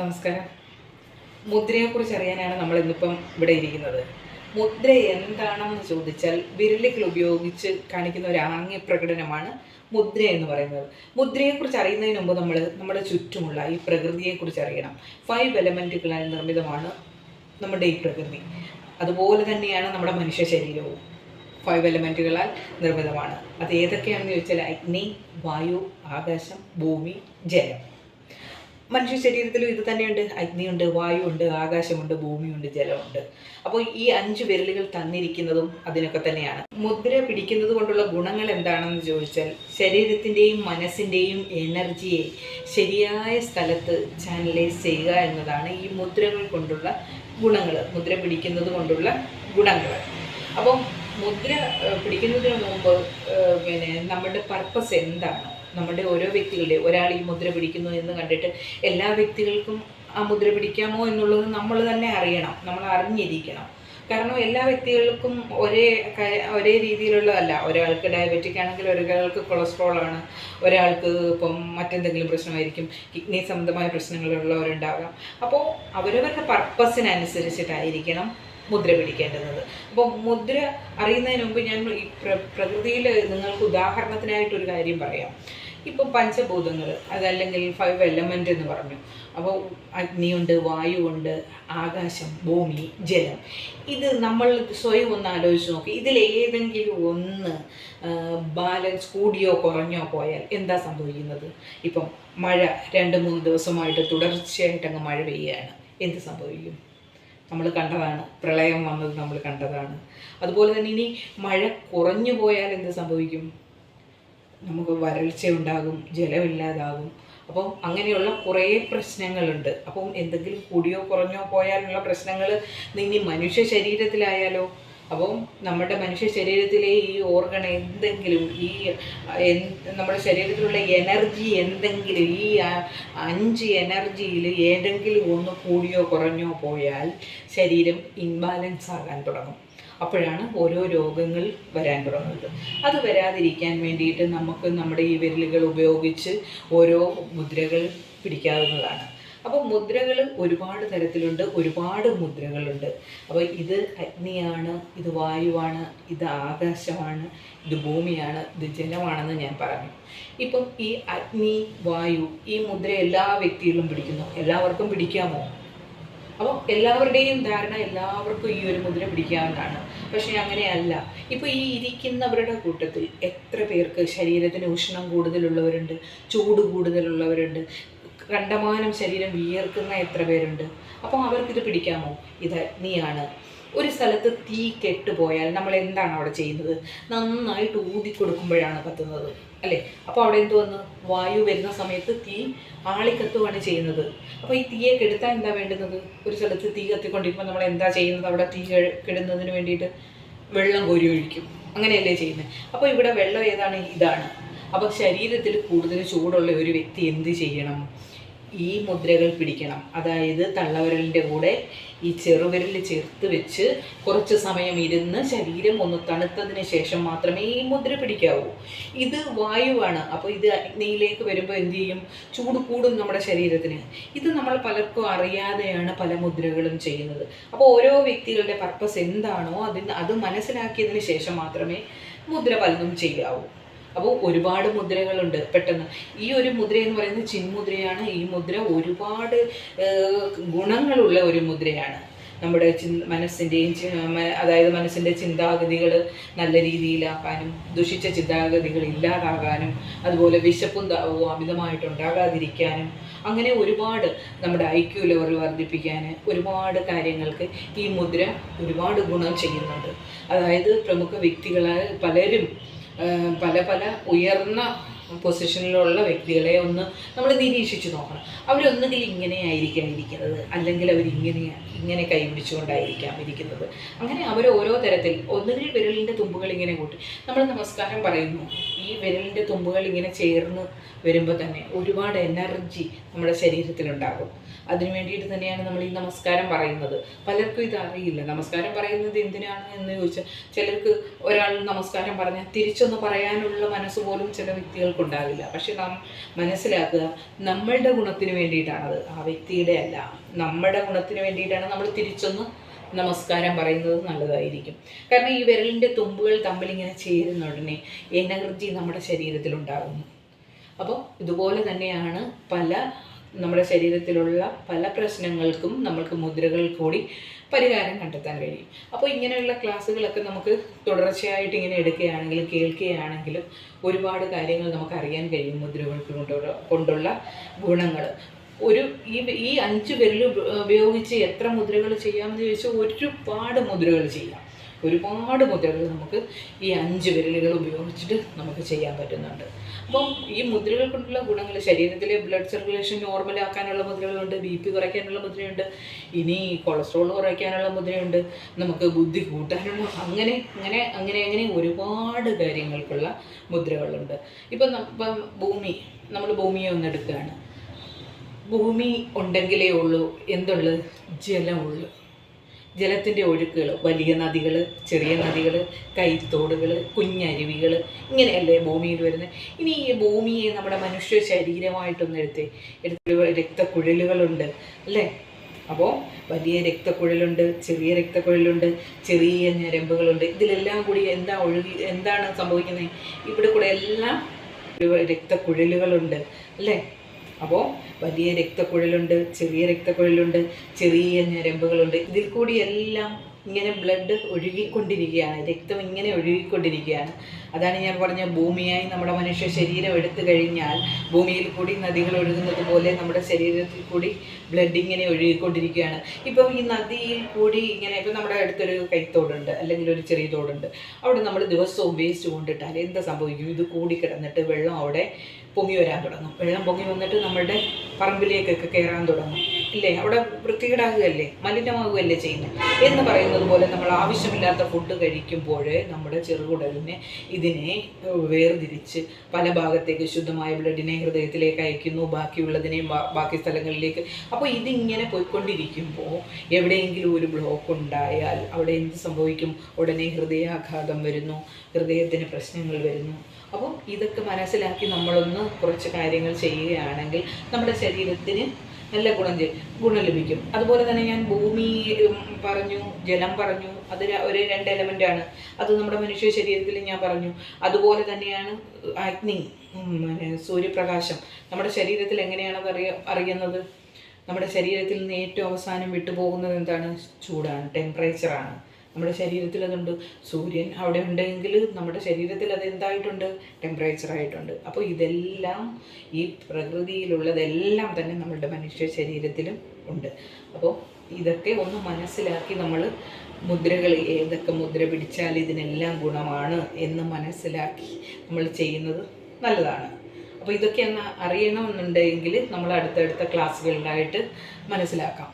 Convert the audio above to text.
നമസ്കാരം. മുദ്രയെക്കുറിച്ച് അറിയാനാണ് നമ്മൾ ഇന്നിപ്പം ഇവിടെ ഇരിക്കുന്നത്. മുദ്ര എന്താണെന്ന് ചോദിച്ചാൽ വിരലുകൾ ഉപയോഗിച്ച് കാണിക്കുന്ന ഒരു ആംഗ്യ പ്രകടനമാണ് മുദ്ര എന്ന് പറയുന്നത്. മുദ്രയെക്കുറിച്ച് അറിയുന്നതിന് മുമ്പ് നമ്മൾ നമ്മുടെ ചുറ്റുമുള്ള ഈ പ്രകൃതിയെക്കുറിച്ച് അറിയണം. ഫൈവ് എലമെന്റുകളാൽ നിർമ്മിതമാണ് നമ്മുടെ ഈ പ്രകൃതി. അതുപോലെ തന്നെയാണ് നമ്മുടെ മനുഷ്യ ശരീരവും ഫൈവ് എലമെന്റുകളാൽ നിർമ്മിതമാണ്. അത് ഏതൊക്കെയാണെന്ന് ചോദിച്ചാൽ അഗ്നി വായു ആകാശം ഭൂമി ജലം. മനുഷ്യ ശരീരത്തിലും ഇത് തന്നെയുണ്ട്. അഗ്നിയുണ്ട് വായുണ്ട് ആകാശമുണ്ട് ഭൂമിയുണ്ട് ജലമുണ്ട്. അപ്പോൾ ഈ അഞ്ച് വിരലുകൾ തന്നിരിക്കുന്നതും അതിനൊക്കെ തന്നെയാണ്. മുദ്ര പിടിക്കുന്നത് കൊണ്ടുള്ള ഗുണങ്ങൾ എന്താണെന്ന് ചോദിച്ചാൽ ശരീരത്തിന്റെയും മനസ്സിന്റെയും എനർജിയെ ശരിയായ സ്ഥലത്ത് ചാനലൈസ് ചെയ്യുക എന്നതാണ് ഈ മുദ്രകൾ കൊണ്ടുള്ള ഗുണങ്ങൾ. മുദ്ര പിടിക്കുന്നത് കൊണ്ടുള്ള ഗുണങ്ങൾ. അപ്പം മുദ്ര പിടിക്കുന്നതിന് മുമ്പ് പിന്നെ നമ്മുടെ പർപ്പസ് എന്താണ്? നമ്മുടെ ഓരോ വ്യക്തികളുടെ ഒരാൾ ഈ മുദ്ര പിടിക്കുന്നു എന്ന് കണ്ടിട്ട് എല്ലാ വ്യക്തികൾക്കും ആ മുദ്ര പിടിക്കാമോ എന്നുള്ളത് നമ്മൾ തന്നെ അറിയണം നമ്മൾ അറിഞ്ഞിരിക്കണം. കാരണം എല്ലാ വ്യക്തികൾക്കും ഒരേ ഒരേ രീതിയിലുള്ളതല്ല. ഒരാൾക്ക് ഡയബറ്റിക് ആണെങ്കിൽ ഒരാൾക്ക് കൊളസ്ട്രോൾ ആണ്. ഒരാൾക്ക് ഇപ്പം മറ്റെന്തെങ്കിലും പ്രശ്നമായിരിക്കും കിഡ്നി സംബന്ധമായ പ്രശ്നങ്ങളുള്ളവരുണ്ടാകാം. അപ്പോൾ അവരവരുടെ പർപ്പസിനനുസരിച്ചിട്ടായിരിക്കണം മുദ്ര പിടിക്കേണ്ടുന്നത്. അപ്പോൾ മുദ്ര അറിയുന്നതിന് മുമ്പ് ഞാൻ ഈ പ്ര പ്രകൃതിയിൽ നിങ്ങൾക്ക് ഉദാഹരണത്തിനായിട്ടൊരു കാര്യം പറയാം. ഇപ്പം പഞ്ചഭൂതങ്ങൾ അതല്ലെങ്കിൽ ഫൈവ് എലമെന്റ് എന്ന് പറഞ്ഞു. അപ്പോൾ അഗ്നിയുണ്ട് വായുവുണ്ട് ആകാശം ഭൂമി ജലം. ഇത് നമ്മൾ സ്വയം ഒന്ന് ആലോചിച്ച് നോക്കി. ഇതിലേതെങ്കിലും ഒന്ന് ബാലൻസ് കൂടിയോ കുറഞ്ഞോ പോയാൽ എന്താ സംഭവിക്കുന്നത്? ഇപ്പം മഴ രണ്ട് മൂന്ന് ദിവസമായിട്ട് തുടർച്ചയായിട്ട് അങ്ങ് മഴ പെയ്യുകയാണ് എന്ത് സംഭവിക്കും? നമ്മൾ കണ്ടതാണ്. പ്രളയം വന്നത് നമ്മൾ കണ്ടതാണ്. അതുപോലെ തന്നെ ഇനി മഴ കുറഞ്ഞു പോയാൽ എന്ത് സംഭവിക്കും? നമുക്ക് വരൾച്ച ഉണ്ടാകും ജലമില്ലാതാകും. അപ്പം അങ്ങനെയുള്ള കുറേ പ്രശ്നങ്ങളുണ്ട്. അപ്പം എന്തെങ്കിലും കൂടിയോ കുറഞ്ഞോ പോയാലുള്ള പ്രശ്നങ്ങൾ ഇനി മനുഷ്യ ശരീരത്തിലായാലോ അപ്പം നമ്മുടെ മനുഷ്യ ശരീരത്തിലെ ഈ ഓർഗൺ എന്തെങ്കിലും ഈ നമ്മുടെ ശരീരത്തിലുള്ള എനർജി എന്തെങ്കിലും ഈ അഞ്ച് എനർജിയിൽ ഏതെങ്കിലും ഒന്ന് കൂടിയോ കുറഞ്ഞോ പോയാൽ ശരീരം ഇൻബാലൻസ് ആകാൻ തുടങ്ങും. അപ്പോഴാണ് ഓരോ രോഗങ്ങൾ വരാൻ തുടങ്ങുന്നത്. അത് വരാതിരിക്കാൻ വേണ്ടിയിട്ട് നമുക്ക് നമ്മുടെ ഈ വിരലുകൾ ഉപയോഗിച്ച് ഓരോ മുദ്രകൾ പിടിക്കാവുന്നതാണ്. അപ്പോൾ മുദ്രകൾ ഒരുപാട് തരത്തിലുണ്ട് ഒരുപാട് മുദ്രകളുണ്ട്. അപ്പോൾ ഇത് അഗ്നിയാണ് ഇത് വായുവാണ് ഇത് ആകാശമാണ് ഇത് ഭൂമിയാണ് ഇത് ജലമാണെന്ന് ഞാൻ പറഞ്ഞു. ഇപ്പം ഈ അഗ്നി വായു ഈ മുദ്ര എല്ലാ വ്യക്തികളും പിടിക്കുന്നു. എല്ലാവർക്കും പിടിക്കാമോ? അപ്പോൾ എല്ലാവരുടെയും ധാരണ എല്ലാവർക്കും ഈ ഒരു മുദ്ര പിടിക്കാവുന്നതാണ്. പക്ഷേ അങ്ങനെയല്ല. ഇപ്പോൾ ഈ ഇരിക്കുന്നവരുടെ കൂട്ടത്തിൽ എത്ര പേർക്ക് ശരീരത്തിന് ഉഷ്ണം കൂടുതലുള്ളവരുണ്ട് ചൂട് കൂടുതലുള്ളവരുണ്ട് കണ്ടമാനം ശരീരം വിയർക്കുന്ന എത്ര പേരുണ്ട്? അപ്പോൾ അവർക്കിത് പിടിക്കാമോ? ഇത് അഗ്നിയാണ് ഒരു സ്ഥലത്ത് തീ കെട്ടുപോയാൽ നമ്മൾ എന്താണ് അവിടെ ചെയ്യുന്നത്? നന്നായിട്ട് ഊതി കൊടുക്കുമ്പോഴാണ് കത്തുന്നത് അല്ലേ? അപ്പോൾ അവിടെ എന്ത് വന്നു? വായു വരുന്ന സമയത്ത് തീ ആളിക്കത്തുവാണ് ചെയ്യുന്നത്. അപ്പോൾ ഈ തീയെ കെടുത്താൻ എന്താ വേണ്ടുന്നത്? ഒരു സ്ഥലത്ത് തീ കത്തിക്കൊണ്ടിരിക്കുമ്പോൾ നമ്മൾ എന്താ ചെയ്യുന്നത്? അവിടെ തീ കെടുന്നതിന് വേണ്ടിയിട്ട് വെള്ളം കോരി ഒഴിക്കും. അങ്ങനെയല്ലേ ചെയ്യുന്നത് അപ്പോൾ ഇവിടെ വെള്ളം ഏതാണ്? ഇതാണ്. അപ്പോൾ ശരീരത്തിൽ കൂടുതൽ ചൂടുള്ള ഒരു വ്യക്തി എന്ത് ചെയ്യണം? ഈ മുദ്രകൾ പിടിക്കണം. അതായത് തള്ളവിരലിന്റെ കൂടെ ഈ ചെറുവിരൽ ചേർത്ത് വെച്ച് കുറച്ച് സമയം ഇരുന്ന് ശരീരം ഒന്ന് തണുത്തതിന് ശേഷം മാത്രമേ ഈ മുദ്ര പിടിക്കാവൂ. ഇത് വായുവാണ്. അപ്പോൾ ഇത് അഗ്നിയിലേക്ക് വരുമ്പോൾ എന്ത് ചെയ്യും? ചൂട് കൂടും നമ്മുടെ ശരീരത്തിന്. ഇത് നമ്മൾ പലർക്കും അറിയാതെയാണ് പല മുദ്രകളും ചെയ്യുന്നത്. അപ്പോൾ ഓരോ വ്യക്തികളുടെ പർപ്പസ് എന്താണോ അതിന് അത് മനസ്സിലാക്കിയതിന് ശേഷം മാത്രമേ മുദ്ര പലതും ചെയ്യാവൂ. അപ്പോൾ ഒരുപാട് മുദ്രകളുണ്ട്. പെട്ടെന്ന് ഈ ഒരു മുദ്ര എന്ന് പറയുന്നത് ചിന്മുദ്രയാണ്. ഈ മുദ്ര ഒരുപാട് ഗുണങ്ങളുള്ള ഒരു മുദ്രയാണ്. നമ്മുടെ മനസ്സിന്റെയും അതായത് മനസ്സിന്റെ ചിന്താഗതികൾ നല്ല രീതിയിലാക്കാനും ദുഷിച്ച ചിന്താഗതികൾ ഇല്ലാതാകാനും അതുപോലെ വിശപ്പും ദാഹവും അമിതമായിട്ട് ഉണ്ടാകാതിരിക്കാനും അങ്ങനെ ഒരുപാട് നമ്മുടെ ഐ ക്യു ലെവൽ വർദ്ധിപ്പിക്കാൻ ഒരുപാട് കാര്യങ്ങൾക്ക് ഈ മുദ്ര ഒരുപാട് ഗുണം ചെയ്യുന്നുണ്ട്. അതായത് പ്രമുഖ വ്യക്തികളായ പലരും പല പല ഉയർന്ന പൊസിഷനിലുള്ള വ്യക്തികളെ ഒന്ന് നമ്മൾ നിരീക്ഷിച്ച് നോക്കണം. അവരൊന്നുകിൽ ഇങ്ങനെ ആയിരിക്കാം ഇരിക്കുന്നത് അല്ലെങ്കിൽ അവർ ഇങ്ങനെ കൈപിടിച്ചുകൊണ്ടായിരിക്കാം ഇരിക്കുന്നത്. അങ്ങനെ അവർ ഓരോ തരത്തിൽ ഒന്നുകിൽ വിരലിന്റെ തുമ്പുകൾ ഇങ്ങനെ കൂട്ടി. നമ്മൾ നമസ്കാരം പറയുന്നു. ഈ വിരലിന്റെ തുമ്പുകൾ ഇങ്ങനെ ചേർന്ന് വരുമ്പോൾ തന്നെ ഒരുപാട് എനർജി നമ്മുടെ ശരീരത്തിലുണ്ടാകും. അതിനു വേണ്ടിയിട്ട് തന്നെയാണ് നമ്മൾ ഈ നമസ്കാരം പറയുന്നത്. പലർക്കും ഇത് അറിയില്ല. നമസ്കാരം പറയുന്നത് എന്തിനാണ് എന്ന് ചോദിച്ചാൽ ചിലർക്ക് ഒരാൾ നമസ്കാരം പറഞ്ഞാൽ തിരിച്ചൊന്ന് പറയാനുള്ള മനസ്സ് പോലും ചില വ്യക്തികൾക്കുണ്ടാവില്ല പക്ഷെ നാം മനസ്സിലാക്കുക നമ്മളുടെ ഗുണത്തിന് വേണ്ടിയിട്ടാണത്. ആ വ്യക്തിയുടെ അല്ല. നമ്മുടെ ഗുണത്തിന് വേണ്ടിയിട്ടാണ് നമ്മൾ തിരിച്ചൊന്ന് നമസ്കാരം പറയുന്നത് നല്ലതായിരിക്കും. കാരണം ഈ വിരലിന്റെ തുമ്പുകൾ തമ്മിൽ ഇങ്ങനെ ചേരുന്ന ഉടനെ എനർജി നമ്മുടെ ശരീരത്തിലുണ്ടാകുന്നു. അപ്പോൾ ഇതുപോലെ തന്നെയാണ് പല നമ്മുടെ ശരീരത്തിലുള്ള പല പ്രശ്നങ്ങൾക്കും നമ്മൾക്ക് മുദ്രകൾ കൂടി പരിഹാരം കണ്ടെത്താൻ കഴിയും. അപ്പോൾ ഇങ്ങനെയുള്ള ക്ലാസ്സുകളൊക്കെ നമുക്ക് തുടർച്ചയായിട്ട് ഇങ്ങനെ എടുക്കുകയാണെങ്കിലും കേൾക്കുകയാണെങ്കിലും ഒരുപാട് കാര്യങ്ങൾ നമുക്ക് അറിയാൻ കഴിയും മുദ്രകൾക്ക് കൊണ്ടുള്ള കൊണ്ടുള്ള ഗുണങ്ങൾ ഒരു ഈ ഈ അഞ്ച് വിരൽ ഉപയോഗിച്ച് എത്ര മുദ്രകൾ ചെയ്യാമെന്ന് ചോദിച്ചാൽ ഒരുപാട് മുദ്രകൾ ചെയ്യാം. ഒരുപാട് മുദ്രകൾ നമുക്ക് ഈ അഞ്ച് വിരലുകൾ ഉപയോഗിച്ചിട്ട് നമുക്ക് ചെയ്യാൻ പറ്റുന്നുണ്ട്. അപ്പം ഈ മുദ്രകൾ കൊണ്ടുള്ള ഗുണങ്ങൾ ശരീരത്തിലെ ബ്ലഡ് സർക്കുലേഷൻ നോർമലാക്കാനുള്ള മുദ്രകളുണ്ട് ബി പി കുറയ്ക്കാനുള്ള മുദ്രയുണ്ട് ഇനി കൊളസ്ട്രോൾ കുറയ്ക്കാനുള്ള മുദ്രയുണ്ട് നമുക്ക് ബുദ്ധി കൂട്ടാനുള്ള അങ്ങനെ അങ്ങനെ അങ്ങനെ അങ്ങനെ ഒരുപാട് കാര്യങ്ങൾക്കുള്ള മുദ്രകളുണ്ട്. ഇപ്പം ഇപ്പം ഭൂമി നമ്മൾ ഭൂമിയെ ഒന്നെടുക്കുകയാണ് ഭൂമി ഉണ്ടെങ്കിലേ ഉള്ളൂ എന്തുള്ളു ജലമുള്ളൂ ജലത്തിന്റെ ഒഴുക്കുകൾ വലിയ നദികൾ ചെറിയ നദികൾ കൈത്തോടുകൾ കുഞ്ഞരുവികൾ ഇങ്ങനെയല്ലേ ഭൂമിയിൽ വരുന്നത് ഇനി ഈ ഭൂമിയെ നമ്മുടെ മനുഷ്യ ശരീരമായിട്ടൊന്ന് എടുത്തേ. എടുത്ത് രക്തക്കുഴലുകളുണ്ട് അല്ലേ? അപ്പോൾ വലിയ രക്തക്കുഴലുണ്ട് ചെറിയ രക്തക്കുഴലുണ്ട് ചെറിയ ഞരമ്പുകളുണ്ട്. ഇതിലെല്ലാം കൂടി എന്താ ഒഴുകി എന്താണ് സംഭവിക്കുന്നത് ഇവിടെ കൂടെ എല്ലാം രക്തക്കുഴലുകളുണ്ട് അല്ലേ? അപ്പോൾ വലിയ രക്തക്കുഴലുണ്ട് ചെറിയ രക്തക്കുഴലുണ്ട് ചെറിയ ഞരമ്പുകളുണ്ട്. ഇതിൽ കൂടി എല്ലാം ഇങ്ങനെ ബ്ലഡ് ഒഴുകിക്കൊണ്ടിരിക്കുകയാണ് രക്തം ഇങ്ങനെ ഒഴുകിക്കൊണ്ടിരിക്കുകയാണ്. അതാണ് ഞാൻ പറഞ്ഞ ഭൂമിയായി നമ്മുടെ മനുഷ്യ ശരീരം എടുത്തു കഴിഞ്ഞാൽ ഭൂമിയിൽ കൂടി നദികൾ ഒഴുകുന്നത് പോലെ നമ്മുടെ ശരീരത്തിൽ കൂടി ബ്ലഡ് ഇങ്ങനെ ഒഴുകിക്കൊണ്ടിരിക്കുകയാണ്. ഇപ്പം ഈ നദിയിൽ കൂടി ഇങ്ങനെ ഇപ്പം നമ്മുടെ അടുത്തൊരു കൈത്തോടുണ്ട് അല്ലെങ്കിൽ ഒരു ചെറിയ തോടുണ്ട്. അവിടെ നമ്മൾ ദിവസവും വേസ്റ്റ് കൊണ്ടിട്ടാൽ എന്താ സംഭവിക്കും? ഇത് കൂടി കിടന്നിട്ട് വെള്ളം അവിടെ പൊങ്ങി വരാൻ തുടങ്ങും. വെള്ളം പൊങ്ങി വന്നിട്ട് നമ്മളുടെ പറമ്പിലേക്കൊക്കെ കയറാൻ തുടങ്ങും. ഇല്ലേ? അവിടെ വൃത്തികേടാകുകയല്ലേ? മലിനമാകുകയല്ലേ ചെയ്യുന്നത് എന്ന് പറയുന്നത് പോലെ നമ്മൾ ആവശ്യമില്ലാത്ത ഫുഡ് കഴിക്കുമ്പോൾ നമ്മുടെ ചെറുകുടലിനെ ഇതിനെ വേർതിരിച്ച് പല ഭാഗത്തേക്ക് ശുദ്ധമായ ബ്ലഡിനെ ഹൃദയത്തിലേക്ക് അയക്കുന്നു. ബാക്കിയുള്ളതിനെയും ബാക്കി സ്ഥലങ്ങളിലേക്ക്. അപ്പോൾ ഇതിങ്ങനെ പോയിക്കൊണ്ടിരിക്കുമ്പോൾ എവിടെയെങ്കിലും ഒരു ബ്ലോക്ക് ഉണ്ടായാൽ അവിടെ എന്ത് സംഭവിക്കും? ഉടനെ ഹൃദയാഘാതം വരുന്നു. ഹൃദയത്തിന് പ്രശ്നങ്ങൾ വരുന്നു. അപ്പോൾ ഇതൊക്കെ മനസ്സിലാക്കി നമ്മളൊന്ന് കുറച്ച് കാര്യങ്ങൾ ചെയ്യുകയാണെങ്കിൽ നമ്മുടെ ശരീരത്തിന് നല്ല ഗുണം ഗുണം ലഭിക്കും. അതുപോലെ തന്നെ ഞാൻ ഭൂമി പറഞ്ഞു ജലം പറഞ്ഞു അത് ഒരു രണ്ട് എലമെന്റ് ആണ്. അത് നമ്മുടെ മനുഷ്യ ശരീരത്തിൽ ഞാൻ പറഞ്ഞു. അതുപോലെ തന്നെയാണ് അഗ്നി സൂര്യപ്രകാശം. നമ്മുടെ ശരീരത്തിൽ എങ്ങനെയാണത് അറിയ അറിയുന്നത്? നമ്മുടെ ശരീരത്തിൽ നിന്ന് ഏറ്റവും അവസാനം വിട്ടുപോകുന്നത് എന്താണ്? ചൂടാണ് ടെമ്പറേച്ചറാണ് നമ്മുടെ ശരീരത്തിൽ അതുണ്ട്. സൂര്യൻ അവിടെ ഉണ്ടെങ്കിൽ നമ്മുടെ ശരീരത്തിൽ അത് എന്തായിട്ടുണ്ട് ടെമ്പറേച്ചർ ആയിട്ടുണ്ട്. അപ്പോൾ ഇതെല്ലാം ഈ പ്രകൃതിയിലുള്ളതെല്ലാം തന്നെ നമ്മളുടെ മനുഷ്യ ശരീരത്തിലും ഉണ്ട്. അപ്പോൾ ഇതൊക്കെ ഒന്ന് മനസ്സിലാക്കി നമ്മൾ മുദ്രകൾ ഏതൊക്കെ മുദ്ര പിടിച്ചാൽ ഇതിനെല്ലാം ഗുണമാണ് എന്ന് മനസ്സിലാക്കി നമ്മൾ ചെയ്യുന്നത് നല്ലതാണ്. അപ്പോൾ ഇതൊക്കെ ഒന്ന് അറിയണമെന്നുണ്ടെങ്കിൽ നമ്മൾ അടുത്തടുത്ത ക്ലാസ്സുകളിലായിട്ട് മനസ്സിലാക്കാം.